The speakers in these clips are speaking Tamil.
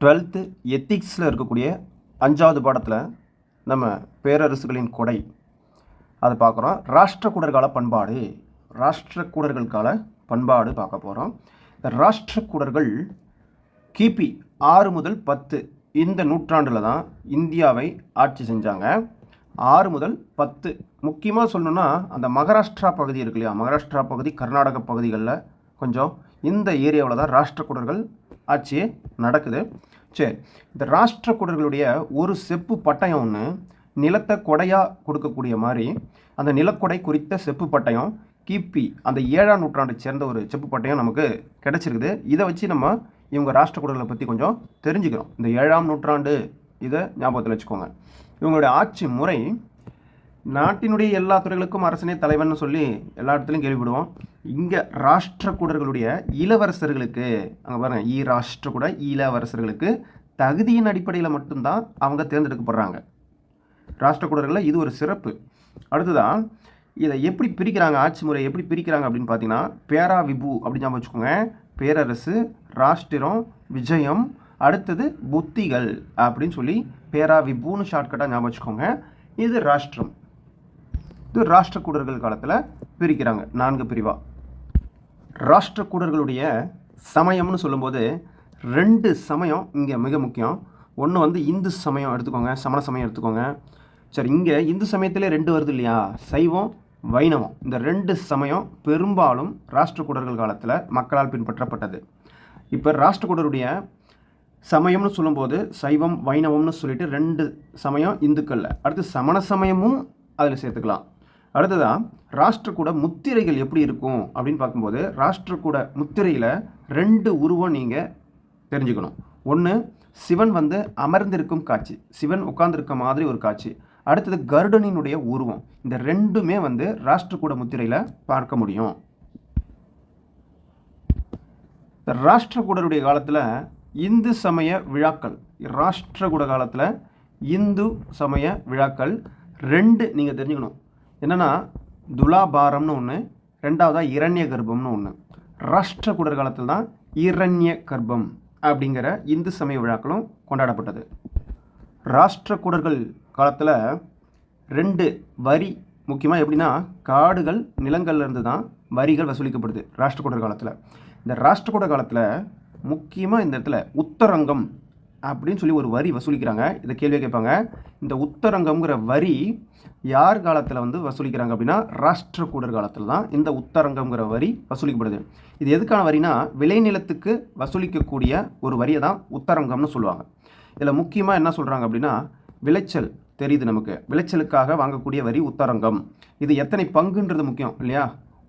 டுவெல்த்து எத்திக்ஸில் இருக்கக்கூடிய அஞ்சாவது பாடத்தில் நம்ம பேரரசுகளின் கொடை. அதை பார்க்குறோம். ராஷ்டிரக்கூடர்கால பண்பாடு. ராஷ்டிரக்கூடர்களுக்கால பண்பாடு பார்க்க போகிறோம் இந்த ராஷ்டிரக்கூடர்கள் கிபி ஆறு முதல் பத்து இந்த நூற்றாண்டில் தான் இந்தியாவை ஆட்சி செஞ்சாங்க. ஆறு முதல் பத்து. முக்கியமாக சொல்லணும்னா அந்த மகாராஷ்டிரா பகுதி இருக்கு இல்லையா? மகாராஷ்டிரா பகுதி கர்நாடக பகுதிகளில் கொஞ்சம் இந்த ஏரியாவில் தான் ராஷ்டிரக்கூடர்கள் ஆட்சி நடக்குது. சரி இந்த ராஷ்டிரக்கூடர்களுடைய ஒரு செப்பு பட்டயம் ஒன்று நிலத்தை கொடையாக கொடுக்கக்கூடிய மாதிரி அந்த நிலக்கொடை குறித்த செப்பு பட்டயம் கிபி அந்த ஏழாம் நூற்றாண்டை சேர்ந்த ஒரு செப்பு பட்டயம் நமக்கு கிடச்சிருக்குது. இதை வச்சு நம்ம இவங்க ராஷ்டிரக்கூடர்களை பற்றி கொஞ்சம் தெரிஞ்சுக்கிறோம். இந்த ஏழாம் நூற்றாண்டு இதை ஞாபகத்தில் வச்சுக்கோங்க. இவங்களுடைய ஆட்சி முறை நாட்டினுடைய எல்லா துறைகளுக்கும் அரசனே தலைவன் சொல்லி எல்லா இடத்துலையும் கேள்விப்படுவோம். இங்கே ராஷ்டிரக்கூடர்களுடைய இளவரசர்களுக்கு அங்கே பாருங்க ஈ ராஷ்டிரக்கூட இளவரசர்களுக்கு தகுதியின் அடிப்படையில் மட்டும்தான் அவங்க தேர்ந்தெடுக்கப்படுறாங்க. ராஷ்டிரக்கூடர்களில் இது ஒரு சிறப்பு. அடுத்ததான் இதை எப்படி பிரிக்கிறாங்க ஆட்சி முறை எப்படி பிரிக்கிறாங்க அப்படின்னு பார்த்தீங்கன்னா பேரா விபு அப்படின்னு ஞாபகம் வச்சுக்கோங்க. பேரரசு ராஷ்டிரம் விஜயம் அடுத்தது புத்திகள் அப்படின்னு சொல்லி பேரா விபுன்னு ஷார்ட்கட்டாக ஞாபகம் வச்சுக்கோங்க. இது ராஷ்டிரம். இது ராஷ்டிரக்கூடர்கள் காலத்தில் பிரிக்கிறாங்க. நான்கு பிரிவாக ராஷ்டிரக்கூடர்களுடைய சமயம்னு சொல்லும்போது ரெண்டு சமயம் இங்கே மிக முக்கியம். ஒன்று வந்து இந்து சமயம் எடுத்துக்கோங்க சமண சமயம் எடுத்துக்கோங்க. சரி இங்கே இந்து சமயத்திலே ரெண்டு வருது இல்லையா? சைவம் வைணவம். இந்த ரெண்டு சமயம் பெரும்பாலும் ராஷ்டிரக்கூடர்கள் காலத்தில் மக்களால் பின்பற்றப்பட்டது. இப்போ ராஷ்டிரக்கூடருடைய சமயம்னு சொல்லும்போது சைவம் வைணவம்னு சொல்லிட்டு ரெண்டு சமயம் இந்துக்களில். அடுத்து சமண சமயமும் அதில் சேர்த்துக்கலாம். அடுத்ததான் ராஷ்டிரக்கூட முத்திரைகள் எப்படி இருக்கும் அப்படின்னு பார்க்கும்போது ராஷ்டிரக்கூட முத்திரையில் ரெண்டு உருவம் நீங்கள் தெரிஞ்சுக்கணும். ஒன்று சிவன் வந்து அமர்ந்திருக்கும் காட்சி. சிவன் உட்கார்ந்திருக்க மாதிரி ஒரு காட்சி. அடுத்தது கருடனினுடைய உருவம். இந்த ரெண்டுமே வந்து ராஷ்டிரக்கூட முத்திரையில் பார்க்க முடியும். ராஷ்டிரகூடருடைய காலத்தில் இந்து சமய விழாக்கள். ராஷ்டிரகூட காலத்தில் இந்து சமய விழாக்கள் ரெண்டு நீங்கள் தெரிஞ்சுக்கணும். என்னென்னா துலாபாரம்னு ஒன்று ரெண்டாவதாக இரண்ய கர்ப்பம்னு ஒன்று ராஷ்டிரகூடர் காலத்தில் தான் இரண்ய கர்ப்பம் அப்படிங்கிற இந்து சமய விழாக்களும் கொண்டாடப்பட்டது. ராஷ்டிரகூடர்கள் காலத்தில் ரெண்டு வரி முக்கியமாக எப்படின்னா காடுகள் நிலங்கள்லேருந்து தான் வரிகள் வசூலிக்கப்படுது ராஷ்டிரகூடர் காலத்தில் இந்த ராஷ்டிரகூட காலத்தில் முக்கியமாக இந்த இடத்துல உத்தரங்கம் அப்படின்னு சொல்லி ஒரு வரி வசூலிக்கிறாங்க. இதை கேள்வியை கேட்பாங்க. இந்த உத்தரங்கம்ங்கிற வரி யார் காலத்தில் வந்து வசூலிக்கிறாங்க அப்படின்னா ராஷ்டிரக்கூடர் காலத்தில் தான் இந்த உத்தரங்கம்ங்கிற வரி வசூலிக்கப்படுது. இது எதுக்கான வரினா விளைநிலத்துக்கு வசூலிக்கக்கூடிய ஒரு வரியை தான் உத்தரங்கம்னு சொல்லுவாங்க. இதில் முக்கியமாக என்ன சொல்கிறாங்க அப்படின்னா விளைச்சல் தெரியுது நமக்கு. விளைச்சலுக்காக வாங்கக்கூடிய வரி உத்தரங்கம். இது எத்தனை பங்குன்றது முக்கியம் இல்லையா?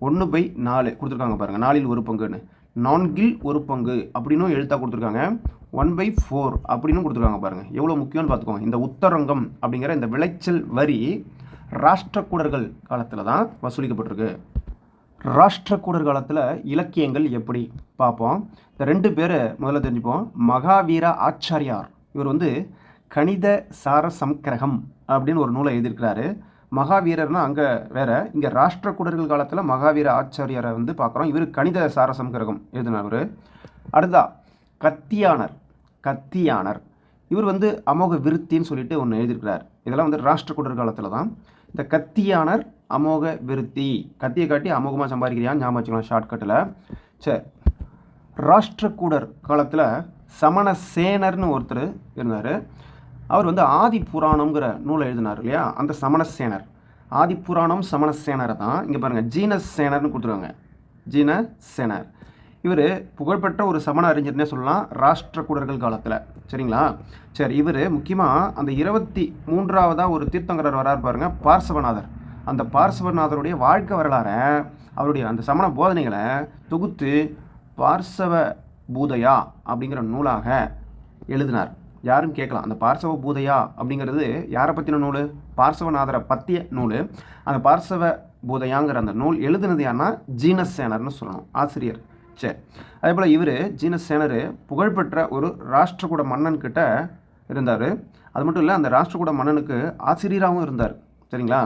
ஒன்று பை நாலு கொடுத்துருக்காங்க பாருங்கள் நாலில் ஒரு பங்குன்னு. நான்கில் ஒரு பங்கு அப்படின்னும் எழுத்தாக கொடுத்துருக்காங்க. ஒன் பை ஃபோர் அப்படின்னு கொடுத்துருக்காங்க பாருங்கள் எவ்வளோ முக்கியம்னு பார்த்துக்கோங்க. இந்த உத்தரங்கம் அப்படிங்கிற இந்த விளைச்சல் வரி ராஷ்டிரக்கூடர்கள் காலத்தில் தான் வசூலிக்கப்பட்டிருக்கு. ராஷ்டிரக்கூடர் காலத்தில் இலக்கியங்கள் எப்படி? பார்ப்போம். இந்த ரெண்டு பேரை முதல்ல தெரிஞ்சுப்போம். மகாவீர ஆச்சாரியார். இவர் வந்து கணித சார சம்கிரகம் அப்படின்னு ஒரு நூலை எழுதியிருக்கிறாரு. மகாவீரர்னா அங்கே வேற. இங்கே ராஷ்டிரக்கூடர்கள் காலத்தில் மகாவீர ஆச்சாரியாரை வந்து பார்க்குறோம். இவர் கணித சார சம்கிரகம் எழுதினவர் அடுத்தா கத்தியானர். கத்தியானர். இவர் வந்து அமோக விருத்தின்னு சொல்லிட்டு ஒன்று எழுதியிருக்கிறார். இதெல்லாம் வந்து ராஷ்டிரக்கூடர் காலத்தில் தான் இந்த கத்தியானர் அமோக விருத்தி. கத்தியை காட்டி அமோகமாக சம்பாதிக்கிறியான்னு ஞாபகம் வச்சுக்கலாம் ஷார்ட்கட்டில் சரி ராஷ்டிரக்கூடர் காலத்தில் சமண சேனர்னு ஒருத்தர் இருந்தார். அவர் வந்து ஆதி புராணம்ங்கிற நூலை எழுதினார் இல்லையா? அந்த சமணசேனர். ஆதி புராணம் சமணசேனரை தான் இங்கே பாருங்கள் ஜீனசேனர்னு கொடுத்துருவாங்க ஜீன சேனர் இவர் புகழ்பெற்ற ஒரு சமண அறிஞர்னே சொல்லலாம் ராஷ்டிரக்கூடர்கள் காலத்தில். சரிங்களா? சரி இவர் முக்கியமாக அந்த இருபத்தி மூன்றாவதாக ஒரு தீர்த்தங்கரர் வரார் பாருங்க பார்சவநாதர். அந்த பார்சவநாதருடைய வாழ்க்கை வரலாறை அவருடைய அந்த சமண போதனைகளை தொகுத்து பார்சவ பூதையா அப்படிங்கிற நூலாக எழுதினார். யாரும் கேட்கலாம். அந்த பார்சவ பூதையா அப்படிங்கிறது யாரை பற்றின நூல்? பார்சவநாதரை பற்றிய நூல். அந்த பார்சவ பூதையாங்கிற அந்த நூல் எழுதுனது யாருன்னா ஜீனசேனர்னு சொல்லணும் ஆசிரியர். சரி அதே போல் இவர் ஜீனசேனர் புகழ்பெற்ற ஒரு ராஷ்டிரகூட மன்னன் கிட்ட இருந்தார். அது மட்டும் இல்லை அந்த ராஷ்டிரகூட மன்னனுக்கு ஆசிரியராகவும் இருந்தார். சரிங்களா?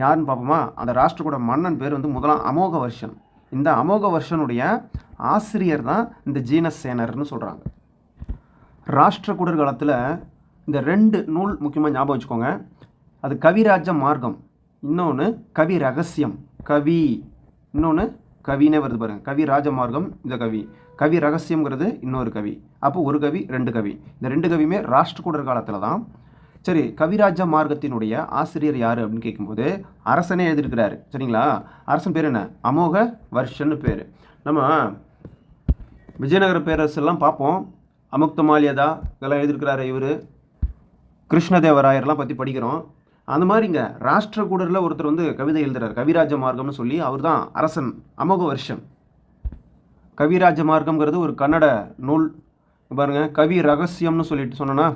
யாருன்னு பார்ப்போமா அந்த ராஷ்டிரகூட மன்னன் பேர் வந்து முதலாம் அமோக வருஷன் இந்த அமோக வருஷனுடைய ஆசிரியர் தான் இந்த ஜீனசேனர்னு சொல்கிறாங்க ராஷ்டிரகூடர் காலத்தில் இந்த ரெண்டு நூல் முக்கியமாக ஞாபகம் வச்சுக்கோங்க. அது கவிராஜ மார்க்கம். இன்னொன்று கவி ரகசியம் கவி. இன்னொன்று கவினே வருது பாருங்க. கவி ராஜமார்க்கம் இந்த கவி. கவி ரகசியம்ங்கிறது இன்னொரு கவி. அப்போ ஒரு கவி ரெண்டு கவி. இந்த ரெண்டு கவியுமே ராஷ்டிரகூடர் காலத்தில் தான் சரி கவிராஜ மார்க்கத்தினுடைய ஆசிரியர் யார் அப்படின்னு கேட்கும்போது அரசனே எழுதியிருக்கிறாரு. சரிங்களா? அரசன் பேர் என்ன? அமோக வருஷன்னு பேர். நம்ம விஜயநகர பேரரசெல்லாம் பார்ப்போம். அமுக்தமாலியதா இதெல்லாம் எழுதியிருக்கிறாரு இவர். கிருஷ்ணதேவராயர்லாம் பற்றி படிக்கிறோம். அந்த மாதிரிங்க ராஷ்டிரகூடரில் ஒருத்தர் வந்து கவிதை எழுதுறார். கவிராஜ மார்க்கம்னு சொல்லி அவர் தான் அரசன் அமோக வருஷம். கவிராஜ மார்க்கம்ங்கிறது ஒரு கன்னட நூல். பாருங்க கவி ரகசியம்னு சொல்லிட்டு சொன்னோன்னா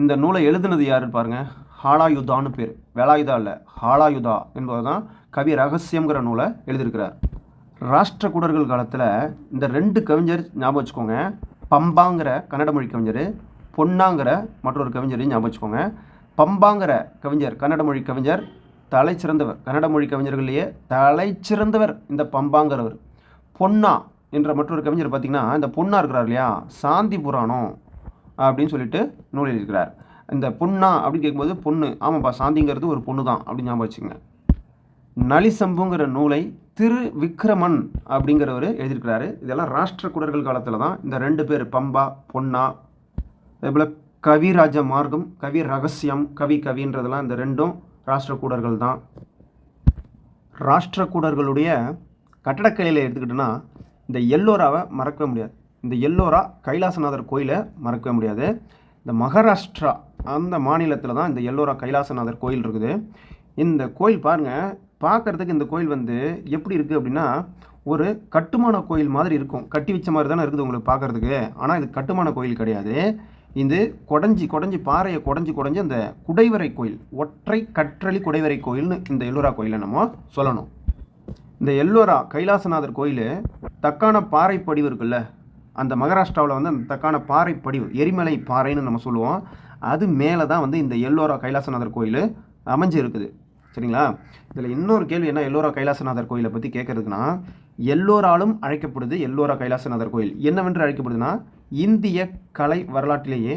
இந்த நூலை எழுதுனது யாருன்னு பாருங்க ஹாலாயுதான்னு பேர். வேலாயுதா இல்லை ஹாலாயுதா என்பவர் தான் கவி ரகசியம்ங்கிற நூலை எழுதியிருக்கிறார். ராஷ்டிரகூடர்கள் காலத்தில் இந்த ரெண்டு கவிஞர் ஞாபகம் வச்சுக்கோங்க பம்பாங்கிற கன்னட மொழி கவிஞர் பொன்னாங்கிற மற்றொரு கவிஞரையும் ஞாபகம் வச்சுக்கோங்க. பம்பாங்கிற கவிஞர் கன்னட மொழி கவிஞர் தலை சிறந்தவர் கன்னட மொழி கவிஞர்கள்லேயே தலை சிறந்தவர் இந்த பம்பாங்கிறவர். பொன்னா என்ற மற்றொரு கவிஞர் பார்த்திங்கன்னா இந்த பொன்னா இருக்கிறார் இல்லையா? சாந்தி புராணம் அப்படின்னு சொல்லிட்டு நூல் எழுதியிருக்கிறார். இந்த பொன்னா அப்படின்னு கேட்கும்போது பொண்ணு ஆமாப்பா சாந்திங்கிறது ஒரு பொண்ணு தான் அப்படின்னு ஞாபகம் வச்சுங்க நலிசம்புங்கிற நூலை திரு விக்ரமன் அப்படிங்கிறவர் எழுதியிருக்கிறாரு. இதெல்லாம் ராஷ்டிரகூடர்கள் காலத்தில் தான் இந்த ரெண்டு பேர் பம்பா பொன்னா அதே போல் கவிராஜ மார்க்கம் கவி ரகசியம் கவி கவின்றதெல்லாம் இந்த ரெண்டும் ராஷ்டிரக்கூடர்கள் தான். ராஷ்டிரக்கூடர்களுடைய கட்டடக்கலையில் எடுத்துக்கிட்டோன்னா இந்த எல்லோராவை மறக்கவே முடியாது. இந்த எல்லோரா கைலாசநாதர் கோயிலை மறக்கவே முடியாது. இந்த மகாராஷ்டிரா அந்த மாநிலத்தில் தான் இந்த எல்லோரா கைலாசநாதர் கோயில் இருக்குது. இந்த கோயில் பாருங்கள் பார்க்குறதுக்கு இந்த கோயில் வந்து எப்படி இருக்குது அப்படின்னா ஒரு கட்டுமான கோயில் மாதிரி இருக்கும். கட்டி வச்ச மாதிரி தானே இருக்குது உங்களுக்கு பார்க்குறதுக்கு. ஆனால் இது கட்டுமான கோயில் கிடையாது. இது கொடைஞ்சி குடஞ்சி பாறையை கொடைஞ்சி கொடைஞ்சி அந்த குடைவரை கோயில் ஒற்றை கற்றளி குடைவரை கோயில்னு இந்த எல்லோரா கோயிலை நம்ம சொல்லணும். இந்த எல்லோரா கைலாசநாதர் கோயில் தக்கான பாறை படிவு இருக்குல்ல அந்த மகாராஷ்டிராவில் வந்து அந்த தக்கான பாறை படிவு எரிமலை பாறைன்னு நம்ம சொல்லுவோம். அது மேலே தான் வந்து இந்த எல்லோரா கைலாசநாதர் கோயில் அமைஞ்சு இருக்குது. சரிங்களா? இதில் இன்னொரு கேள்வி என்ன? எல்லோரா கைலாசநாதர் கோயிலை பற்றி கேட்குறதுக்குன்னா எல்லோராலும் அழைக்கப்படுது எல்லோரா கைலாசநாதர் கோயில். என்னவென்று அழைக்கப்படுதுன்னா இந்திய கலை வரலாற்றிலேயே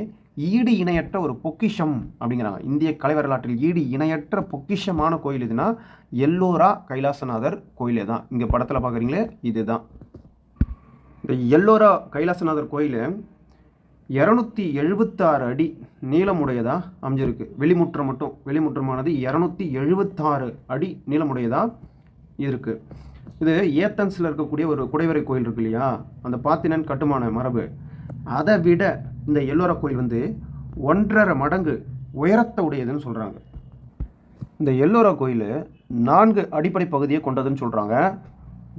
ஈடு இணையற்ற ஒரு பொக்கிஷம் அப்படிங்கிறாங்க. இந்திய கலை வரலாற்றில் ஈடு இணையற்ற பொக்கிஷமான கோயில் எதுனா எல்லோரா கைலாசநாதர் கோயிலே தான். இங்கே படத்தில் பார்க்குறீங்களே இதுதான். இந்த எல்லோரா கைலாசநாதர் கோயில் இரநூத்தி எழுபத்தாறு அடி நீளமுடையதாக அமைஞ்சிருக்கு. வெளிமுற்றம் மட்டும் வெளிமுற்றமானது இரநூத்தி எழுபத்தாறு அடி நீளமுடையதாக இருக்குது இது ஏத்தன்ஸில் இருக்கக்கூடிய ஒரு குடைவரை கோயில் இருக்கு இல்லையா? அந்த பாத்தினன் கட்டுமான மரபு. அதை விட இந்த எல்லோரா கோயில் வந்து ஒன்றரை மடங்கு உயரத்தை உடையதுன்னு சொல்கிறாங்க இந்த எல்லோரா கோயில் நான்கு அடிப்படை பகுதியை கொண்டதுன்னு சொல்கிறாங்க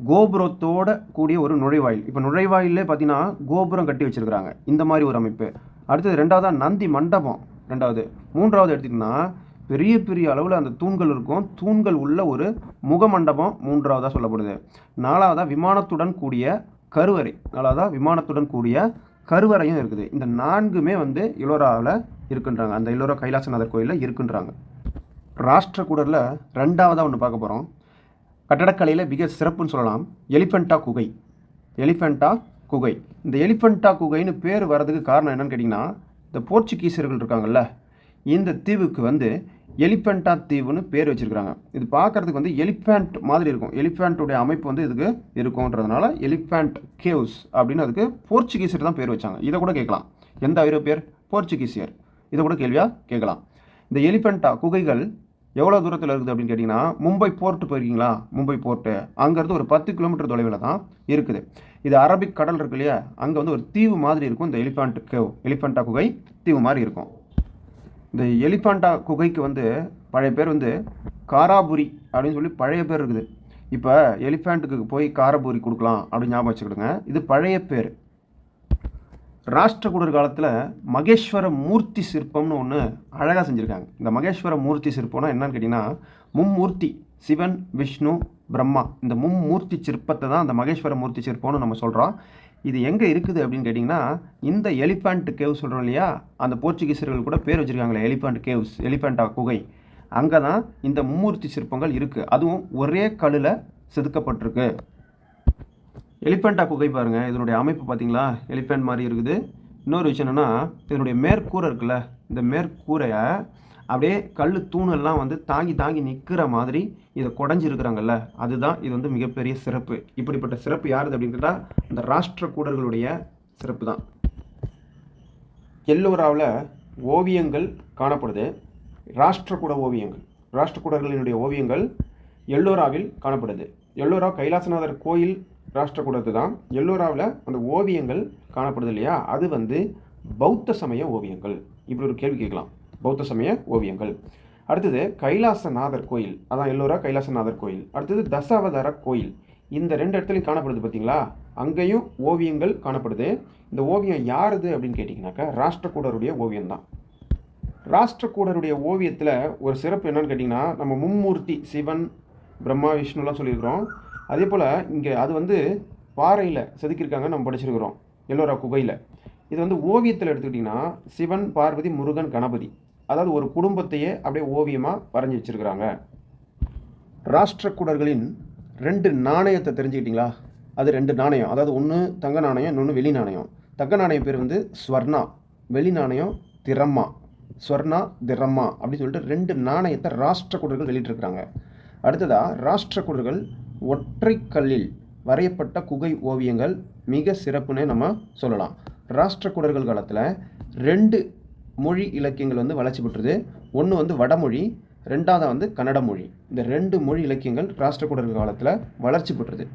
கோபுரத்தோட கூடிய ஒரு நுழைவாயில். இப்போ நுழைவாயிலே பார்த்தீங்கன்னா கோபுரம் கட்டி வச்சிருக்கிறாங்க. இந்த மாதிரி ஒரு அமைப்பு. அடுத்தது ரெண்டாவதாக நந்தி மண்டபம். ரெண்டாவது. மூன்றாவது எடுத்திங்கன்னா பெரிய பெரிய அளவில் அந்த தூண்கள் இருக்கும். தூண்கள் உள்ள ஒரு முகமண்டபம் மூன்றாவதாக சொல்லப்படுது. நாலாவதாக விமானத்துடன் கூடிய கருவறை. நாலாவதாக விமானத்துடன் கூடிய கருவறையும் இருக்குது. இந்த நான்குமே வந்து இலோராவில் இருக்குன்றாங்க. அந்த இலோரா கைலாசநாதர் கோயிலில் இருக்குன்றாங்க. ராஷ்டிரகூடரில் ரெண்டாவதாக ஒன்று பார்க்க போகிறோம் கட்டடக்கலையில் மிக சிறப்புன்னு சொல்லலாம். எலிஃபெண்டா குகை. எலிஃபெண்டா குகை. இந்த எலிஃபெண்டா குகைன்னு பேர் வர்றதுக்கு காரணம் என்னன்னு கேட்டிங்கன்னா இந்த போர்ச்சுகீசியர்கள் இருக்காங்கல்ல இந்த தீவுக்கு வந்து எலிஃபெண்டா தீவுன்னு பேர் வச்சுருக்காங்க இது பார்க்குறதுக்கு வந்து எலிஃபேண்ட் மாதிரி இருக்கும். எலிஃபேண்ட்டுடைய அமைப்பு வந்து இதுக்கு இருக்கும்ன்றதுனால எலிஃபேண்ட் கேவ்ஸ் அப்படின்னு அதுக்கு போர்ச்சுகீஸர் தான் பேர் வச்சாங்க. இதை கூட கேட்கலாம். எந்த ஐரோப்பியர் போர்ச்சுகீசியர். இதை கூட கேள்வியாக கேட்கலாம். இந்த எலிஃபெண்டா குகைகள் எவ்வளோ தூரத்தில் இருக்குது அப்படின்னு கேட்டிங்கன்னா மும்பை போர்ட்டு போயிருக்கீங்களா? மும்பை போர்ட்டு. அங்கேருந்து ஒரு பத்து கிலோமீட்டர் தொலைவில் தான் இருக்குது. இது அரபிக் கடல் இருக்கு இல்லையா? அங்கே வந்து ஒரு தீவு மாதிரி இருக்கும். இந்த எலிஃபண்ட் கேவ் எலிஃபண்டா குகை தீவு மாதிரி இருக்கும். இந்த எலிஃபாண்டா குகைக்கு வந்து பழைய பேர் வந்து காராபுரி அப்படின்னு சொல்லி பழைய பேர் இருக்குது. இப்போ எலிஃபேண்ட்டுக்கு போய் காரபூரி கொடுக்கலாம் அப்படின்னு ஞாபகம் வச்சுக்கிடுங்க. இது பழைய பேர். ராஷ்டிரகூடர் காலத்தில் மகேஸ்வர மூர்த்தி சிற்பம்னு ஒன்று அழகாக செஞ்சுருக்காங்க. இந்த மகேஸ்வர மூர்த்தி சிற்பம்னா என்னன்னு கேட்டிங்கன்னா மும்மூர்த்தி சிவன் விஷ்ணு பிரம்மா. இந்த மும்மூர்த்தி சிற்பத்தை தான் அந்த மகேஸ்வர மூர்த்தி சிற்பம்னு நம்ம சொல்கிறோம் இது எங்கே இருக்குது அப்படின்னு கேட்டிங்கன்னா இந்த எலிஃபண்ட் கேவ் சொல்கிறோம் இல்லையா? அந்த போர்ச்சுகீசர்கள் கூட பேர் வச்சுருக்காங்களே எலிஃபண்ட் கேவ்ஸ் எலிஃபண்டா குகை. அங்கே தான் இந்த மும்மூர்த்தி சிற்பங்கள் இருக்குது அதுவும் ஒரே கல்லில் செதுக்கப்பட்டிருக்கு. எலிஃபண்டா குகை பாருங்கள் இதனுடைய அமைப்பு பார்த்தீங்களா எலிஃபண்ட் மாதிரி இருக்குது. இன்னொரு விஷயம் என்னென்னா இதனுடைய மேற்கூரை இருக்குல்ல இந்த மேற்கூரையை அப்படியே கல் தூணெல்லாம் வந்து தாங்கி தாங்கி நிற்கிற மாதிரி இதை குடஞ்சிருக்கிறாங்கல்ல அதுதான் இது வந்து மிகப்பெரிய சிறப்பு. இப்படிப்பட்ட சிறப்பு யாருது அப்படின்னு கேட்டால் இந்த ராஷ்டிர கூடர்களுடைய சிறப்பு தான் எல்லோராவில் ஓவியங்கள் காணப்படுது. ராஷ்டிரகூட ஓவியங்கள் ராஷ்டிரகூடர்களினுடைய ஓவியங்கள் எல்லோராவில் காணப்படுது. எல்லோரா கைலாசநாதர் கோயில் ராஷ்டிரகூடத்து தான் எல்லோராவில் அந்த ஓவியங்கள் காணப்படுது இல்லையா? அது வந்து பௌத்த சமய ஓவியங்கள். இப்படி ஒரு கேள்வி கேட்கலாம். பௌத்த சமய ஓவியங்கள். அடுத்தது கைலாசநாதர் கோயில். அதான் எல்லோரா கைலாசநாதர் கோயில். அடுத்தது தசாவதார கோயில். இந்த ரெண்டு இடத்துலையும் காணப்படுது பார்த்தீங்களா அங்கேயும் ஓவியங்கள் காணப்படுது. இந்த ஓவியம் யாருது அப்படின்னு கேட்டிங்கனாக்கா ராஷ்டிரகூடருடைய ஓவியம் தான் ராஷ்டிரகூடருடைய ஓவியத்தில் ஒரு சிறப்பு என்னன்னு கேட்டிங்கன்னா நம்ம மும்மூர்த்தி சிவன் பிரம்மா விஷ்ணுலாம் சொல்லியிருக்கிறோம். அதே போல் இங்கே அது வந்து பாறையில் செதுக்கியிருக்காங்க நம்ம படிச்சிருக்கிறோம். எல்லோரா குகையில். இது வந்து ஓவியத்தில் எடுத்துக்கிட்டிங்கன்னா சிவன் பார்வதி முருகன் கணபதி. அதாவது ஒரு குடும்பத்தையே அப்படியே ஓவியமாக வரைஞ்சி வச்சுருக்கிறாங்க. ராஷ்டிரக்கூடர்களின் ரெண்டு நாணயத்தை தெரிஞ்சுக்கிட்டீங்களா? அது ரெண்டு நாணயம். அதாவது ஒன்று தங்க நாணயம் இன்னொன்று வெளி நாணயம். தங்க நாணயம் பேர் வந்து ஸ்வர்ணா வெளி நாணயம் திரம்மா ஸ்வர்ணா திரம்மா அப்படின்னு சொல்லிட்டு ரெண்டு நாணயத்தை ராஷ்டிரக்கூடர்கள் வெளியிட்டிருக்கிறாங்க. அடுத்ததாக ராஷ்டிரக்கூடர்கள் ஒற்றைக்கல்லில் வரையப்பட்ட குகை ஓவியங்கள் மிக சிறப்புன்னு நம்ம சொல்லலாம். ராஷ்டிரக்கூடர்கள் காலத்தில் ரெண்டு மொழி இலக்கியங்கள் வந்து வளர்ச்சி பெற்றது. ஒன்று வந்து வடமொழி ரெண்டாவது வந்து கன்னட மொழி. இந்த ரெண்டு மொழி இலக்கியங்கள் ராஷ்டிரக்கூடர்கள் காலத்தில் வளர்ச்சி பெற்றது.